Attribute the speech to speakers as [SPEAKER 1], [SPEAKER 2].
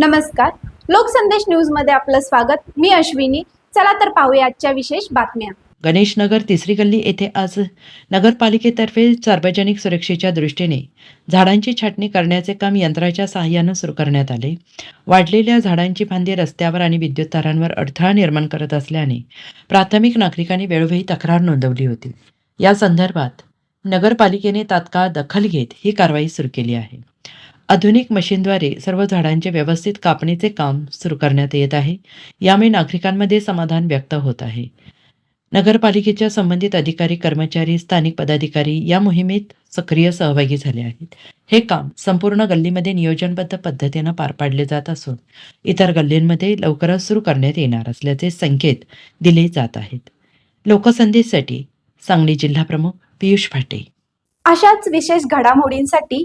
[SPEAKER 1] नमस्कार. लोकसंदेश न्यूजमध्ये आपलं स्वागत. मी अश्विनी. चला तर पाहूया आजच्या विशेष बातम्या.
[SPEAKER 2] गणेशनगर तिसरी गल्ली येथे आज नगरपालिकेतर्फे सार्वजनिक सुरक्षेच्या दृष्टीने झाडांची छाटणी करण्याचे काम यंत्राच्या सहाय्यानं सुरू करण्यात आले. वाढलेल्या झाडांची फांदी रस्त्यावर आणि विद्युत तारांवर अडथळा निर्माण करत असल्याने प्राथमिक नागरिकांनी वेळोवेळी तक्रार नोंदवली होती. या संदर्भात नगरपालिकेने तात्काळ दखल घेत ही कारवाई सुरू केली आहे. आधुनिक मशीनद्वारे सर्व झाडांचे व्यवस्थित कापणीचे काम सुरू करण्यात येत आहे. यामुळे नागरिकांमध्ये समाधान व्यक्त होत आहे. नगरपालिकेच्या संबंधित अधिकारी कर्मचारी स्थानिक पदाधिकारी या मोहिमेत सक्रिय सहभागी झाले आहेत. हे काम संपूर्ण गल्लीमध्ये नियोजनबद्ध पद्धतीनं पार पाडले जात असून इतर गल्लींमध्ये लवकरच सुरू करण्यात येणार असल्याचे संकेत दिले जात आहेत. लोकसंदेशसाठी सांगली जिल्हा प्रमुख पियुष फाटे
[SPEAKER 1] अशाच विशेष घडामोडींसाठी